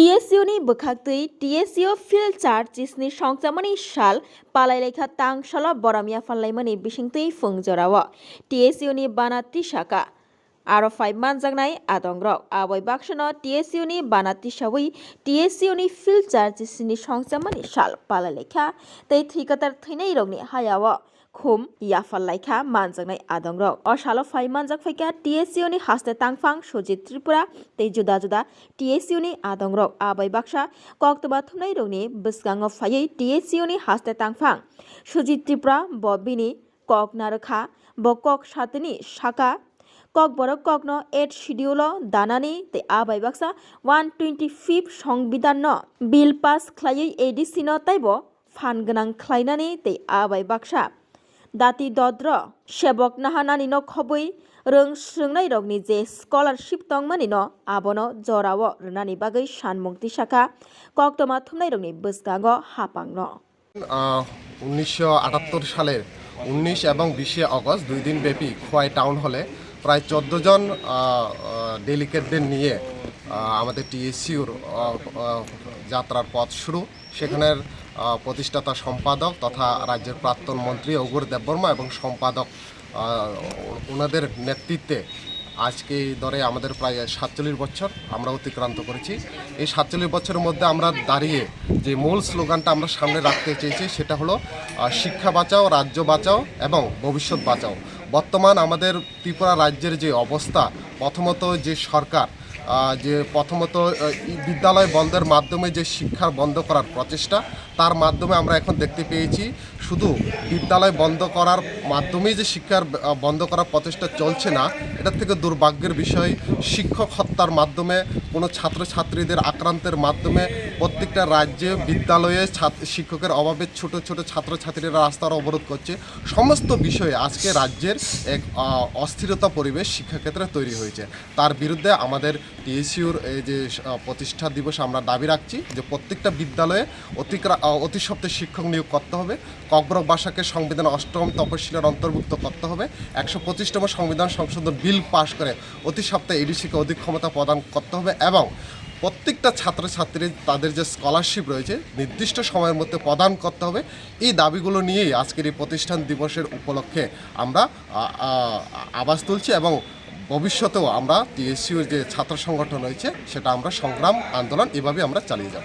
টিএসইউনি বখাক্তুই TSU feel চার চিসনি সংচামনি সাল পালাই লেখা তাং সলা বরামিয়া ফাল্লাইমানি বিশিংতুই ফুংজরাওয়া। টিএসইউনি বানা ত্রিশাকা aro five manjagnai atongrok aboi bakshano TSU ni banatisawi TSU ni field charge sini songchamani sal pala lekha tei thikatar thinei rogni hayawa খুম ইয়াফাল লাইখা মানজাকনাই আদং রক অশালো ফাই মানজাক ফাইকা টিএসিউনি হাসতে তাংফাং সজিত ত্রিপুরা তে জুদা জুদা টিএসিউনি আদং রক আবাই বাক্সা কক্তবা থুমনাই রংনি বিসগাঙ্গ ফাইয়ে টিএসিউনি হাসতে তাংফাং সজিত ত্রিপুরা ববিনি কক নারখা বকক সাতনি শাখা কক বরক কক ন, এট শিডিউল দানানি তে আ বাইবাকসা ওয়ান টুয়েন্টি ফিফ সংবিধান ন, বিল পাস খ্লাইयै এডিসি ন তাইব, ফান গোনাং খ্লাইনানি তে আ বাইবাকসা দাতি দদ্র সেবক নাহানানি ন খবই রং সৃংনাই রগনি যে স্কলারশিপ তংমানি ন আবন জরাও রনানি বাগৈ সানমুক্তি শাখা। ককটমা থুমনাই রগনি বসগাঙ্গ হাপাং ন। উনিশশো আটাত্তর সালের উনিশ এবং বিশে অগস্ট দুই দিন ব্যাপী খোয়াই টাউন হলে প্রায় চোদ্দ জন ডেলিকেটদের নিয়ে আমাদের টিএসসিউর যাত্রার পথ শুরু। সেখানের প্রতিষ্ঠাতা সম্পাদক তথা রাজ্যের প্রাক্তন মন্ত্রী অগুর দেববর্মা এবং সম্পাদক ওনাদের নেতৃত্বে আজকে দরে আমাদের প্রায় সাতচল্লিশ বছর আমরা অতিক্রান্ত করেছি। এই সাতচল্লিশ বছরের মধ্যে আমরা দাঁড়িয়ে যে মূল স্লোগানটা আমরা সামনে রাখতে চেয়েছি সেটা হলো শিক্ষা বাঁচাও, রাজ্য বাঁচাও এবং ভবিষ্যৎ বাঁচাও। বর্তমান আমাদের ত্রিপুরা রাজ্যের যে অবস্থা, প্রথমত যে সরকার যে প্রথমত বিদ্যালয় বন্ধের মাধ্যমে যে শিক্ষা বন্ধ করার প্রচেষ্টা, তার মাধ্যমে আমরা এখন দেখতে পেয়েছি শুধু বিদ্যালয় বন্ধ করার মাধ্যমেই যে শিক্ষার বন্ধ করার প্রচেষ্টা চলছে না, এটার থেকে দুর্ভাগ্যের বিষয়, শিক্ষক হত্যার মাধ্যমে কোনো ছাত্রছাত্রীদের আক্রান্তের মাধ্যমে প্রত্যেকটা রাজ্যে বিদ্যালয়ে শিক্ষকের অভাবে ছোট ছোট ছাত্রছাত্রীরা রাস্তার অবরোধ করছে। সমস্ত বিষয়ে আজকে রাজ্যের এক অস্থিরতা পরিবেশ শিক্ষাক্ষেত্রে তৈরি হয়েছে। তার বিরুদ্ধে আমাদের টিএসইউর এই যে প্রতিষ্ঠা দিবস আমরা দাবি রাখছি যে প্রত্যেকটা বিদ্যালয়ে অতিক্রা অতি সপ্তাহে শিক্ষক নিয়োগ করতে হবে। ককবরক ভাষাকে সংবিধান অষ্টম তপশিলের অন্তর্ভুক্ত করতে হবে। একশো পঁচিশতম সংবিধান সংশোধন বিল পাশ করে অতি সপ্তাহে এডিসিকে অধিক ক্ষমতা প্রদান করতে হবে। এবং প্রত্যেকটা ছাত্রছাত্রী তাদের যে স্কলারশিপ রয়েছে, নির্দিষ্ট সময়ের মধ্যে প্রদান করতে হবে। এই দাবিগুলো নিয়েই আজকের এই প্রতিষ্ঠান দিবসের উপলক্ষে আমরা আবাস তুলছি এবং ভবিষ্যতেও আমরা টিএসসিউর যে ছাত্র সংগঠন রয়েছে, সেটা আমরা সংগ্রাম, আন্দোলন এভাবে আমরা চালিয়ে যাব।